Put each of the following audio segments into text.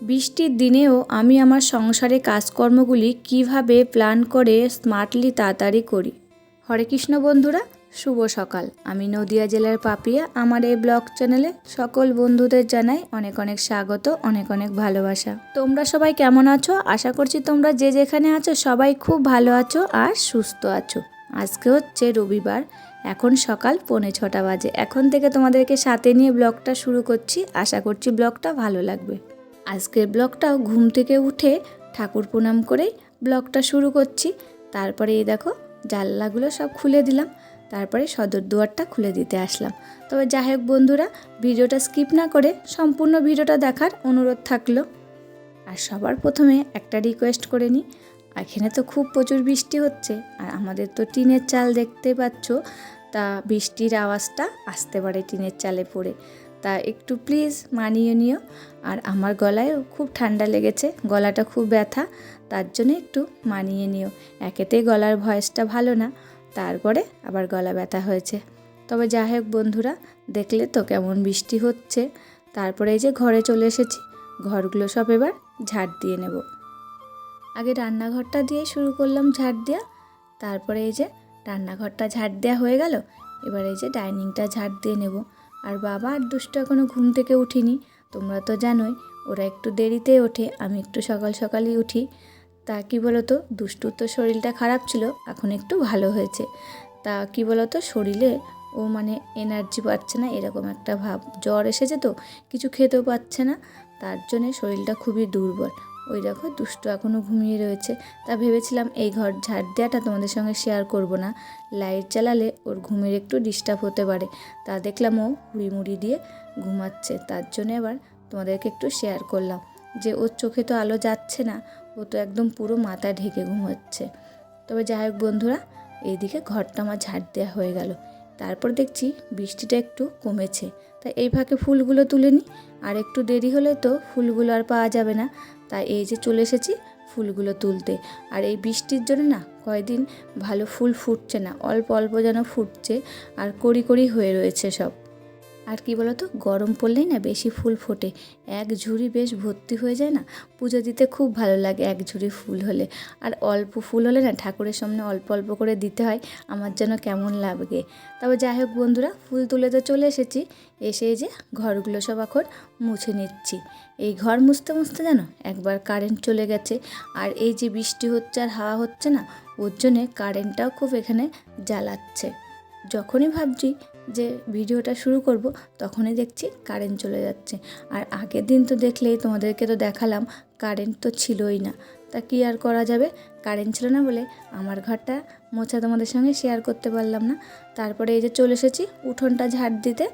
বৃষ্টির দিনেও আমি আমার সংসারে কাজকর্মগুলি কীভাবে প্ল্যান করে স্মার্টলি তাড়াতাড়ি করি? হরে কৃষ্ণ বন্ধুরা শুভ সকাল। আমি নদিয়া জেলার পাপিয়া। আমার এই ব্লগ চ্যানেলে সকল বন্ধুদের জানাই অনেক অনেক স্বাগত, অনেক অনেক ভালোবাসা। তোমরা সবাই কেমন আছো? আশা করছি তোমরা যে যেখানে আছো সবাই খুব ভালো আছো আর সুস্থ আছো। আজকে হচ্ছে রবিবার। এখন সকাল পৌনে ছটা বাজে। এখন থেকে তোমাদেরকে সাথে নিয়ে ব্লগটা শুরু করছি। আশা করছি ব্লগটা ভালো লাগবে। আজকের ব্লগটাও ঘুম থেকে উঠে ঠাকুর প্রণাম করেই ব্লগটা শুরু করছি। তারপরে এই দেখো জানলাগুলো সব খুলে দিলাম। তারপরে সদর দুয়ারটা খুলে দিতে আসলাম। তবে যাই হোক বন্ধুরা, ভিডিওটা স্কিপ না করে সম্পূর্ণ ভিডিওটা দেখার অনুরোধ থাকল। আর সবার প্রথমে একটা রিকোয়েস্ট করে নিই, এখানে তো খুব প্রচুর বৃষ্টি হচ্ছে, আর আমাদের তো টিনের চাল দেখতে পাচ্ছ, তা বৃষ্টির আওয়াজটা আসতে পারে টিনের চালে পড়ে। তা একটু প্লিজ মানিয়ে নিও, আর আমার গলায়ও খুব ঠান্ডা লেগেছে, গলাটা খুব ব্যথা, তার জন্য একটু মানিয়ে নিও। একেতেই গলার ভয়েসটা ভালো না তারপরে আবার গলা ব্যথা হয়েছে। তবে যাই হোক বন্ধুরা, দেখলে তো কেমন বৃষ্টি হচ্ছে। তারপরে এই যে ঘরে চলে এসেছি, ঘরগুলো সব এবার ঝাড় দিয়ে নেব। আগে রান্নাঘরটা দিয়ে শুরু করলাম ঝাড় দেওয়া তারপরে এই যে রান্নাঘরটা ঝাড় দেওয়া হয়ে গেল, এবার এই যে ডাইনিংটা ঝাড় দিয়ে নেব। আর বাবা আর দুষ্টু এখনও ঘুম থেকে উঠিনি, তোমরা তো জানোই, ওরা একটু দেরিতে ওঠে, আমি একটু সকাল সকালই উঠি। তা কি বলতো? দুষ্টুর তো শরীরটা খারাপ ছিল, এখন একটু ভালো হয়েছে। তা কি বলো তো শরীরে ও মানে এনার্জি পাচ্ছে না, এরকম একটা ভাব। জ্বর এসেছে তো, কিছু খেতেও পাচ্ছে না, তার জন্যে শরীরটা খুবই দুর্বল। ওই দেখো, দুষ্টু এখনও ঘুমিয়ে রয়েছে। তা ভেবেছিলাম এই ঘর ঝাড় দেওয়াটা তোমাদের সঙ্গে শেয়ার করব না। লাইট চালালে ওর ঘুমের একটু ডিস্টার্ব হতে পারে। তা দেখলাম ও হুড়ি মুড়ি দিয়ে ঘুমাচ্ছে। তার জন্য এবার তোমাদেরকে একটু শেয়ার করলাম। যে ওর চোখে তো আলো যাচ্ছে না ও তো একদম পুরো মাথা ঢেকে ঘুমাচ্ছে। তবে যাই হোক বন্ধুরা, এইদিকে ঘরটা আমার ঝাড় দেওয়া হয়ে গেল। তারপর দেখছি বৃষ্টিটা একটু কমেছে। তাই এই ফাঁকে ফুলগুলো তুলে নিই। আর একটু দেরি হলে তো ফুলগুলো আর পাওয়া যাবে না। তাই এই যে চলে এসেছি ফুলগুলো তুলতে। আর এই বৃষ্টির জন্য না কয়দিন ভালো ফুল ফুটছে না। অল্প অল্প যেন ফুটছে আর কড়ি কড়ি হয়ে রয়েছে সব। আর কি বলতো, গরম পড়লেই না বেশি ফুল ফোটে। এক ঝুড়ি বেশ ভর্তি হয়ে যায় না, পুজো দিতে খুব ভালো লাগে এক ঝুড়ি ফুল হলে। আর অল্প ফুল হলে না ঠাকুরের সামনে অল্প অল্প করে দিতে হয়, আমার যেন কেমন লাগে। তবে যাই হোক বন্ধুরা, ফুল তুলে তো চলে এসেছি, এসে যে ঘরগুলো সব এখন মুছে নিচ্ছি। এই ঘর মুছতে মুছতে জানো, একবার কারেন্ট চলে গেছে, আর এই যে বৃষ্টি হচ্ছে আর হাওয়া হচ্ছে না, ওর জন্যে কারেন্টটাও খুব এখানে জ্বালাচ্ছে। যখনই ভাবছি যে ভিডিওটা শুরু করব, তখনই দেখছি কারেন্ট চলে যাচ্ছে। আর আগের দিন তো দেখলেই তোমাদেরকে তো দেখালাম কারেন্ট তো ছিলই না। তা কী আর করা যাবে? কারেন্ট ছিল না বলে আমার ঘরটা মোছা তোমাদের সঙ্গে শেয়ার করতে পারলাম না। তারপরে এই যে চলে এসেছি উঠোনটা ঝাড় দিতে।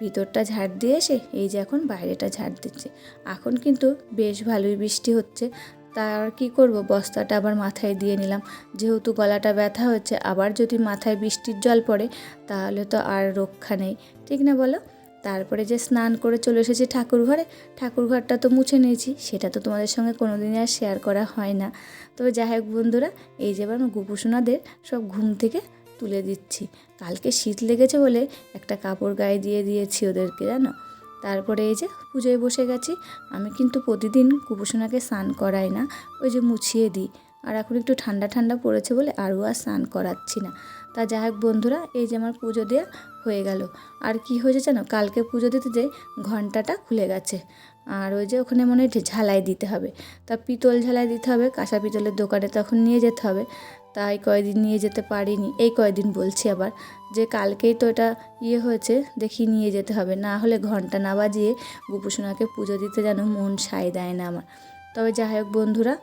ভিতরটা ঝাড় দিয়ে এসে এই যে এখন বাইরেটা ঝাড় দিচ্ছি। এখন কিন্তু বেশ ভালোই বৃষ্টি হচ্ছে। তার কি করব? বস্তাটা আবার মাথায় দিয়ে নিলাম। যেহেতু গলাটা ব্যথা হচ্ছে, আবার যদি মাথায় বৃষ্টির জল পড়ে, তাহলে তো আর রক্ষা নেই। ঠিক না বলো? তারপরে যে স্নান করে চলে এসেছি ঠাকুর ঘরে ঠাকুর ঘরটা তো মুছে নিয়েছি, সেটা তো তোমাদের সঙ্গে কোনো দিনই আর শেয়ার করা হয় না। তবে যাই হোক বন্ধুরা, এই যে এবার গোপুসোনাদের সব ঘুম থেকে তুলে দিচ্ছি। কালকে শীত লেগেছে বলে একটা কাপড় গায়ে দিয়ে দিয়েছি ওদেরকে, জানো? তারপরে এই যে পুজোয় বসে গেছি, আমি কিন্তু প্রতিদিন কুপোষণাকে স্নান করাই না, ওই যে মুছিয়ে দিই। আর এখন একটু ঠান্ডা ঠান্ডা পড়েছে বলে আরও আর স্নান করাচ্ছি না। তা যাই হোক বন্ধুরা, এই যে আমার পুজো দেওয়া হয়ে গেল। আর কি হয়েছে জানো, কালকে পুজো দিতে যে ঘন্টাটা খুলে গেছে। আর ওই যে ওখানে মনে হয় ঝালাই দিতে হবে। তা পিতল ঝালাই দিতে হবে, কাঁসা পিতলের দোকানে তখন নিয়ে যেতে হবে। তাই কয়দিন নিয়ে যেতে পারিনি। এই কয়দিন বলছি আবার যে কালকেই তো এটা ইয়ে হয়েছে, দেখি নিয়ে যেতে হবে। না হলে ঘণ্টা না বাজিয়ে গোপুসোনাকে পুজো দিতে যেন মন সায় দেয় না আমার। তবে যাই হোক বন্ধুরা,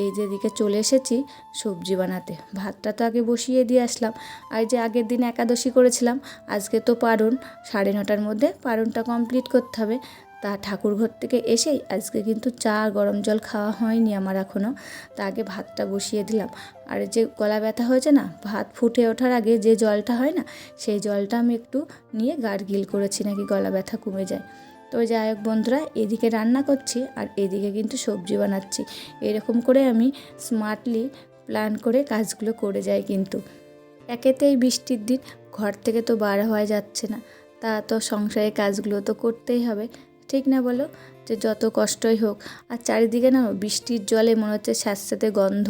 এই যে যেদিকে চলে এসেছি সবজি বানাতে। ভাতটা তো আগে বসিয়ে দিয়ে আসলাম। আর যে আগের দিন একাদশী করেছিলাম, আজকে তো পারণ সাড়ে নটার মধ্যে পারণটা কমপ্লিট করতে হবে। তা ঠাকুর ঘর থেকে এসেই আজকে কিন্তু চা আর গরম জল খাওয়া হয়নি আমার এখনও তা আগে ভাতটা বসিয়ে দিলাম। আর যে গলা ব্যথা হয়েছে না, ভাত ফুটে ওঠার আগে যে জলটা হয় না, সেই জলটা আমি একটু নিয়ে গার্গিল করেছি নাকি গলা ব্যথা কমে যায়। তো যাই হোক বন্ধুরা, এদিকে রান্না করছি আর এদিকে কিন্তু সবজি বানাচ্ছি। এরকম করে আমি স্মার্টলি প্ল্যান করে কাজগুলো করে যাই কিন্তু। একেতে এই বৃষ্টির দিন, ঘর থেকে তো বার হওয়া যাচ্ছে না। তা তো সংসারের কাজগুলো তো করতেই হবে। ঠিক না বলো? যে যত কষ্টই হোক, আর চারিদিকে না বৃষ্টির জলে মনে হচ্ছে স্যাঁতস্যাঁতে গন্ধ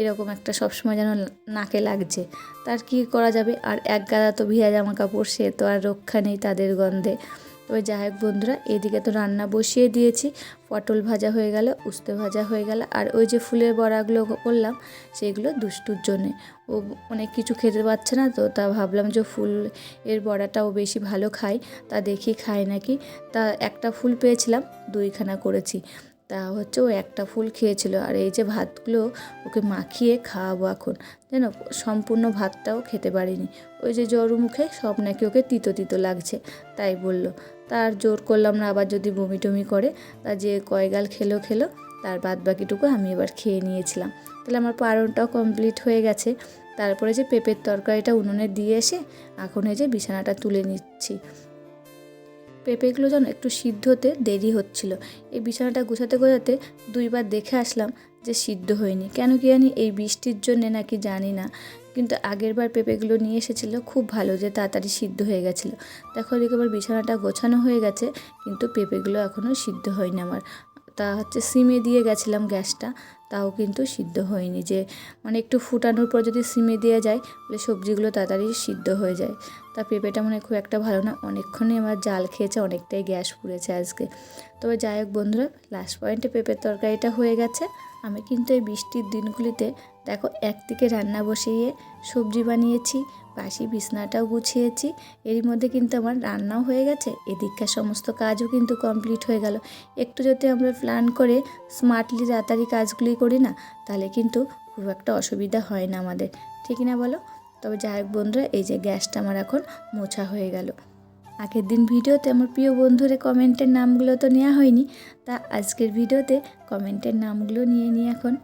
এরকম একটা সবসময় যেন নাকে লাগছে। তার কি করা যাবে? আর এক গাদা তো ভিজা জামা কাপড় সে তো আর রক্ষা নেই তাদের গন্ধে। তবে যাই হোক বন্ধুরা, এদিকে তো রান্না বসিয়ে দিয়েছি। পটল ভাজা হয়ে গেল, উস্তে ভাজা হয়ে গেল। আর ওই যে ফুলের বড়াগুলো করলাম, সেগুলো দুষ্টুর জন্যে। ও অনেক কিছু খেতে পারছে না তো, তা ভাবলাম যে ফুল এর বড়াটা ও বেশি ভালো খায়, তা দেখি খায় নাকি। তা একটা ফুল পেয়েছিলাম, দুইখানা করেছি। তা হচ্ছে ও একটা ফুল খেয়েছিল। আর এই যে ভাতগুলো ওকে মাখিয়ে খাওয়াবো এখন। যেন সম্পূর্ণ ভাতটাও খেতে পারিনি। ওই যে জ্বর মুখে সব নাকি ওকে তিতো তিতো লাগছে, তাই বলল। তার জোর করলাম না, আবার যদি বমি টমি করে, তা যে কয়গাল খেলো খেলো, তার বাদ বাকিটুকু আমি এবার খেয়ে নিয়েছিলাম। তাহলে আমার পারনটাও কমপ্লিট হয়ে গেছে। তারপরে যে পেঁপের তরকারিটা উনুনে দিয়ে এসে, এখন এই যে বিছানাটা তুলে নিচ্ছি। পেঁপেগুলো যেন একটু সিদ্ধ হতে দেরি হচ্ছিল। এই বিছানাটা গোছাতে গোছাতে দুইবার দেখে আসলাম যে সিদ্ধ হয়নি। কেন কি জানি এই বৃষ্টির জন্যে নাকি জানি না। কিন্তু আগের বার পেঁপেগুলো নিয়ে এসেছিল, খুব ভালো যে তাড়াতাড়ি সিদ্ধ হয়ে গেছিল। দেখো এদিকে আবার বিছানাটা গোছানো হয়ে গেছে, কিন্তু পেঁপেগুলো এখনও সিদ্ধ হয়নি আমার। তা হচ্ছে সিমে দিয়ে গেছিলাম গ্যাসটা, তাও কিন্তু সিদ্ধ হয়নি। যে মানে একটু ফুটানোর পর যদি সিমে দেওয়া যায়, তাহলে সবজিগুলো তাড়াতাড়ি সিদ্ধ হয়ে যায়। তা পেঁপেটা মানে খুব একটা ভালো না, অনেকক্ষণই আমার জাল খেয়েছে, অনেকটাই গ্যাস পুড়েছে আজকে। তবে যাই হোক বন্ধুরা লাস্ট পয়েন্টে পেঁপের তরকারিটা হয়ে গেছে। আমি কিন্তু এই বৃষ্টির দিনগুলিতে দেখো, একদিকে রান্না বসিয়ে সবজি বানিয়েছি পাশি বিছনাটাও গুছিয়েছি। এরই মধ্যে কিন্তু আমার রান্নাও হয়ে গেছে। এদিককার সমস্ত কাজও কিন্তু কমপ্লিট হয়ে গেল। একটু যদি আমরা প্ল্যান করে স্মার্টলি তাড়াতাড়ি কাজগুলি করি না, তাহলে কিন্তু খুব একটা অসুবিধা হয় না আমাদের। ঠিক না বলো? তবে যাই হোক বন্ধুরা, এই যে গ্যাসটা আমার এখন মোছা হয়ে গেল। আগের দিন ভিডিওতে আমার প্রিয় বন্ধুরে কমেন্টের নামগুলো তো নেওয়া হয়নি, তা আজকের ভিডিওতে কমেন্টের নামগুলো নিয়ে নিই এখন।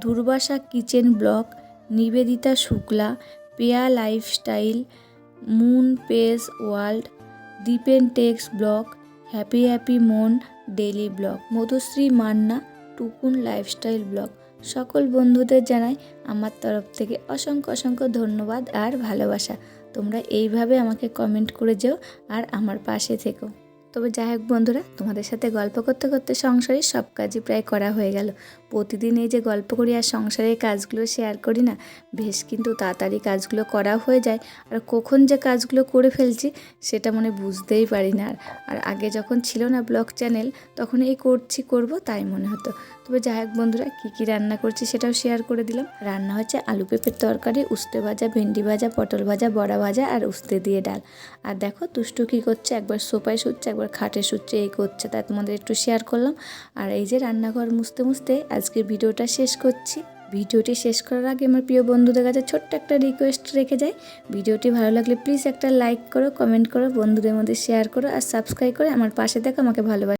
Durbasa kitchen blog Nivedita Shukla, Peya lifestyle, moon pace world Dipen techs blog happy happy মন daily blog Madhushree Manna, Tukun lifestyle blog সকল বন্ধুদের জানাই আমার তরফ থেকে অসংখ্য অসংখ্য ধন্যবাদ আর ভালোবাসা। তোমরা এইভাবে আমাকে কমেন্ট করে যেও আর আমার পাশে থেকো। তবে যাই হোক বন্ধুরা, তোমাদের সাথে গল্প করতে করতে সংসারের সব কাজই প্রায় করা হয়ে গেল। প্রতিদিন এই যে গল্প করি আর সংসারের কাজগুলো শেয়ার করি না, বেশ কিন্তু তাড়াতাড়ি কাজগুলো করা হয়ে যায়। আর কখন যে কাজগুলো করে ফেলছি, সেটা মনে বুঝতেই পারি না আর। আগে যখন ছিল না ব্লগ চ্যানেল তখন এই করছি, করব তাই মনে হতো। তবে যাই হোক বন্ধুরা, কী কী রান্না করছি সেটাও শেয়ার করে দিলাম। রান্না হচ্ছে আলু পেঁপের তরকারি, উস্তে ভাজা, ভেন্ডি ভাজা, পটল ভাজা, বড়া ভাজা আর উস্তে দিয়ে ডাল। আর দেখো দুষ্টু কী করছে, একবার সোফায় শুচ্ছে, একবার খাটে সূত্রে এই করছে তাই তোমাদের একটু শেয়ার করলাম। আর এই যে রান্নাঘর মুছতে মুছতে আজকে ভিডিওটা শেষ করছি। ভিডিওটি শেষ করার আগে আমার প্রিয় বন্ধুদের কাছে ছোট্ট একটা রিকোয়েস্ট রেখে যাই। ভিডিওটি ভালো লাগলে প্লিজ একটা লাইক করো কমেন্ট করো, বন্ধুদের মধ্যে শেয়ার করো আর সাবস্ক্রাইব করে আমার পাশে দেখো, আমাকে ভালোবাসো।